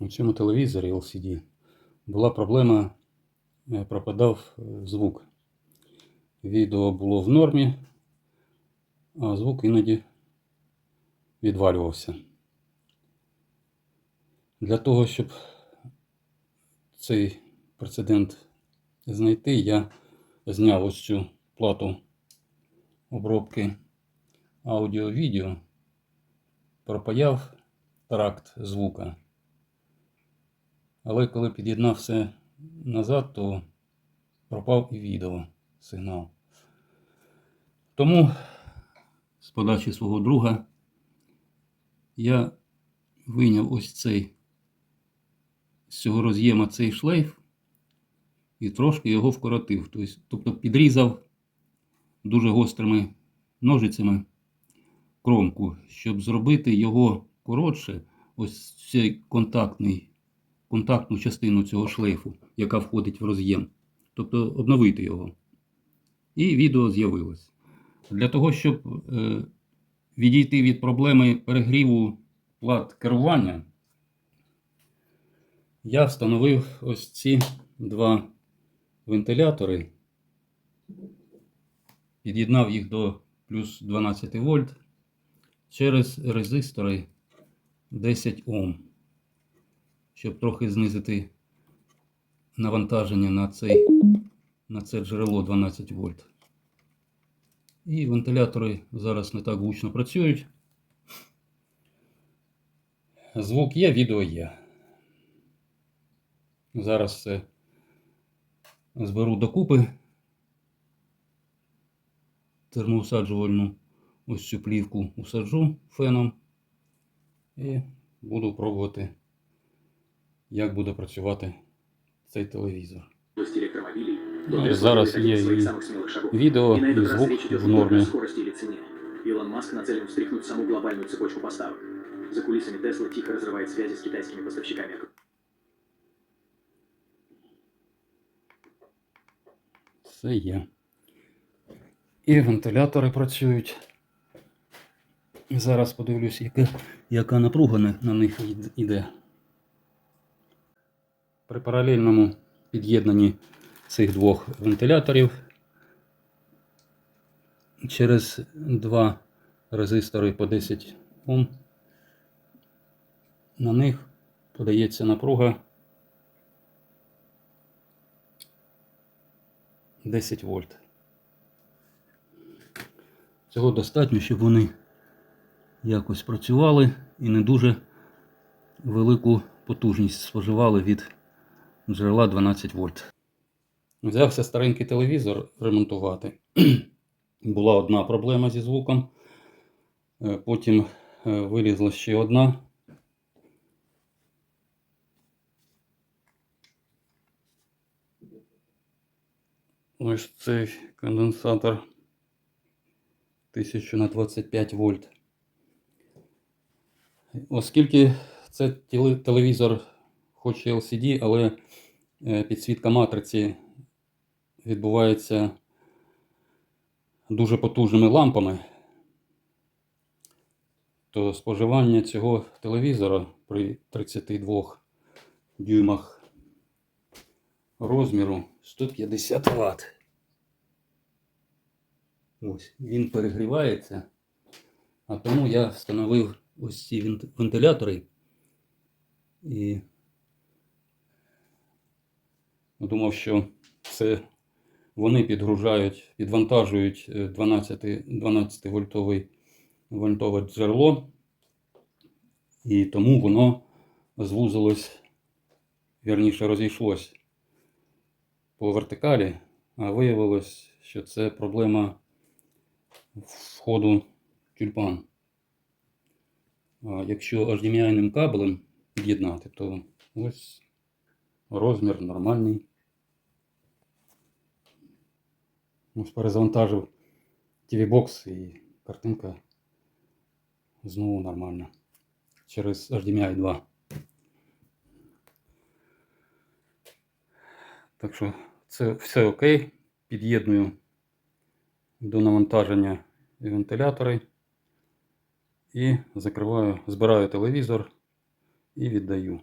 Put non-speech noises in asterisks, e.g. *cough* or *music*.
у цьому телевізорі LCD була проблема, е, пропадав е, звук. Відео було в нормі, а звук іноді відвалювався. Для того, щоб цей прецедент знайти, я зняв ось цю плату обробки аудіо-відео, пропаяв тракт звука. Але коли під'єднав все назад, то пропав і відео сигнал. Тому з подачі свого друга я вийняв ось цей з цього роз'єма цей шлейф і трошки його вкоротив. Тобто, тобто підрізав дуже гострими ножицями кромку, щоб зробити його коротше, ось цей контактний, контактну частину цього шлейфу, яка входить в роз'єм. Тобто обновити його. І відео з'явилось. Для того, щоб е, відійти від проблеми перегріву плат керування, я встановив ось ці два вентилятори, під'єднав їх до плюс 12 вольт через резистори 10 Ом, щоб трохи знизити навантаження на, цей, на це джерело 12 вольт. І вентилятори зараз не так гучно працюють. Звук є, відео є. Зараз це зберу докупи термоусаджувальну ось цю плівку усаджу феном і буду пробувати, як буде працювати цей телевізор. области электромобилей, Ну, то Tesla зараз будет одним є из своих і самых смелых шагов. відео, и на і этот раз звук речь идет в не только о нормі. скорости или цене. Илон Маск нацелен встряхнуть саму глобальную цепочку поставок. За кулисами Тесла тихо разрывает связи с китайскими поставщиками. Все є. І вентилятори працюють. І зараз подивлюсь, яка, яка напруга на, на них йд- йде. При паралельному під'єднанні цих двох вентиляторів через два резистори по 10 Ом на них подається напруга 10 вольт. Цього достатньо, щоб вони якось працювали і не дуже велику потужність споживали від джерела 12 вольт. Взявся старенький телевізор ремонтувати. *clears throat* Була одна проблема зі звуком. Е, Потім е, вилізла ще одна. Ось цей конденсатор 1000 на 25 вольт. Оскільки це телевізор хоч і LCD, але е, підсвітка матриці відбувається дуже потужними лампами, то споживання цього телевізора при 32 дюймах розміру 150 Вт. Ось, він перегрівається. А тому я встановив ось ці вентилятори і думав, що це вони підгружають, підвантажують е, 12, 12 вольтовий вольтове джерело, і тому воно звузилось, вірніше розійшлось по вертикалі, а виявилось, що це проблема входу тюльпан. Якщо HDMI кабелем під'єднати, то ось розмір нормальний. Ось перезавантажив TV-бокс і картинка знову нормальна. Через HDMI 2. Так що це все окей. Під'єдную до навантаження вентилятори і закриваю, збираю телевізор і віддаю.